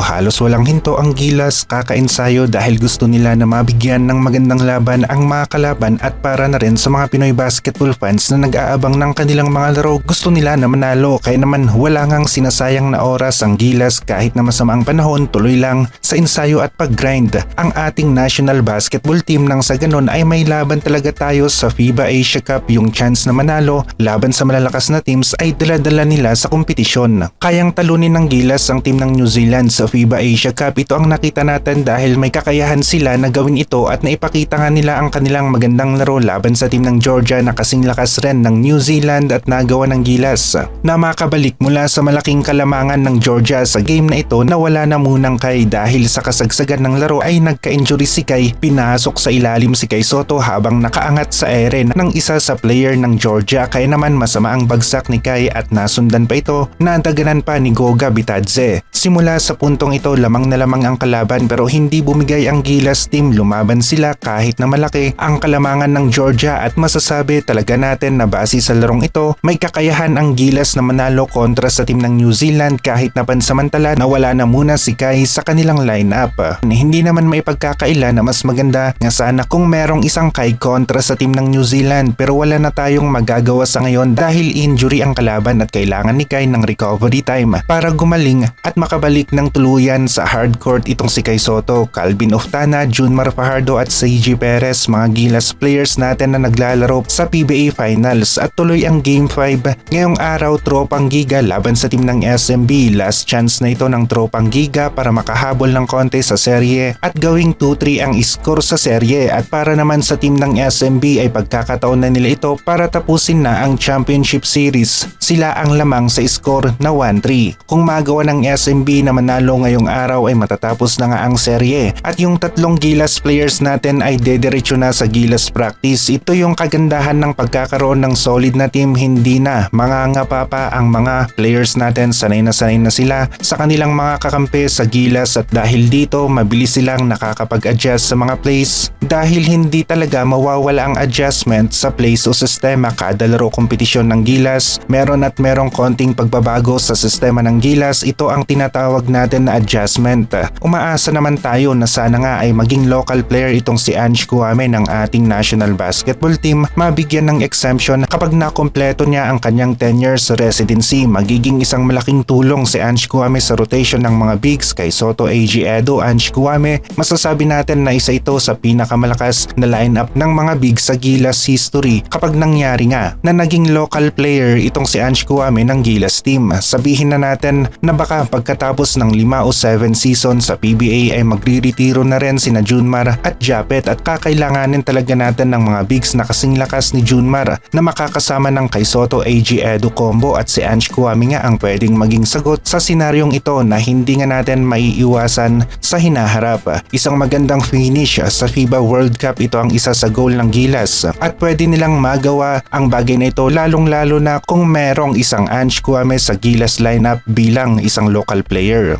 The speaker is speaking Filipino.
halos walang hinto ang Gilas kakaensayo dahil gusto nila na mabigyan ng magandang laban ang mga kalaban at para na rin sa mga Pinoy basketball fans na nag-aabang ng kanilang mga laro gusto nila na manalo kaya naman wala ngang sinasayang na oras ang Gilas kahit na masama ang panahon tuloy lang sa ensayo at pag-grind. Ang ating national basketball team nang sa ganon ay may laban talaga tayo sa FIBA Asia Cup yung chance na manalo laban sa malalakas na teams ay dala-dala nila sa kompetisyon. Kayang talunin ng Gilas ang team ng New Zealand sa FIBA Asia Cup. Ito ang nakita natin dahil may kakayahan sila na gawin ito at naipakita nga nila ang kanilang magandang laro laban sa team ng Georgia na kasing lakas rin ng New Zealand at nagawa ng Gilas. Na makabalik mula sa malaking kalamangan ng Georgia sa game na ito na wala na munang kay dahil sa kasagsagan ng laro ay nagka-injury si Kai. Pinasok sa ilalim si Kai Soto habang nakaangat sa ere ng isa sa player ng Georgia kaya naman masama ang bagsak ni Kai at nasundan pa ito na daganan pa ni Goga Bitadze. Simula sa puntong ito lamang na lamang ang kalaban pero hindi bumigay ang Gilas team lumaban sila kahit na malaki ang kalamangan ng Georgia at masasabi talaga natin na base sa larong ito may kakayahan ang Gilas na manalo kontra sa team ng New Zealand kahit na pansamantala na wala na muna si Kai sa kanilang lineup. Hindi naman may pagkakaila na mas maganda nga sana kung merong isang Kai kontra sa team ng New Zealand pero wala na tayong magagawa sa ngayon dahil injury ang kalaban at kailangan ni Kai ng recovery time para gumaling at makabalik ng tuluyan sa hardcourt itong si Kai Soto, Calvin Oftana, Junmar Fajardo at CJ Perez mga gilas players natin na naglalaro sa PBA Finals. At tuloy ang Game 5 ngayong araw Tropang Giga laban sa team ng SMB last chance na ito ng Tropang Giga para makahabol ng konti sa serye at gawing 2-3 ang score sa serye at para naman sa team ng SMB ay pagkakataon na nila ito para tapusin na ang championship series. Sila ang lamang sa score na 1-3 kung magawa ng SMB na manalo ngayong araw ay matatapos na nga ang serye. At yung tatlong Gilas players natin ay dediretso na sa Gilas practice. Ito yung kagandahan ng pagkakaroon ng solid na team. Hindi na. Mga ngapapa ang mga players natin. Sanay na sanay na sila sa kanilang mga kakampi sa Gilas. At dahil dito mabilis silang nakakapag-adjust sa mga plays. Dahil hindi talaga mawawala ang adjustment sa plays o sistema. Kada laro kompetisyon ng Gilas meron at merong konting pagbabago sa sistema ng Gilas. Ito ang tinatawag natin na adjustment. Umaasa naman tayo na sana nga ay maging local player itong si Ange Kuame ng ating national basketball team. Mabigyan ng exemption kapag nakompleto niya ang kanyang 10 years residency. Magiging isang malaking tulong si Ange Kuame sa rotation ng mga bigs kay Soto AG Edo Ange Kuame masasabi natin na isa ito sa pinakamalakas na lineup ng mga bigs sa Gilas history kapag nangyari nga na naging local player itong si Ange Kuame ng Gilas team. Sabihin na natin na baka pagkatapos ng 5 o 7 season sa PBA ay magriretiro na rin sina Junmar at Japet at kakailanganin talaga natin ng mga bigs na kasing lakas ni Junmar na makakasama ng kay Soto AG Edu combo at si Ange Kuami nga ang pwedeng maging sagot sa senaryong ito na hindi nga natin maiiwasan sa hinaharap. Isang magandang finish sa FIBA World Cup ito ang isa sa goal ng Gilas at pwede nilang magawa ang bagay na ito lalong lalo na kung merong isang Ange Kuame sa Gilas lineup bilang isang local player.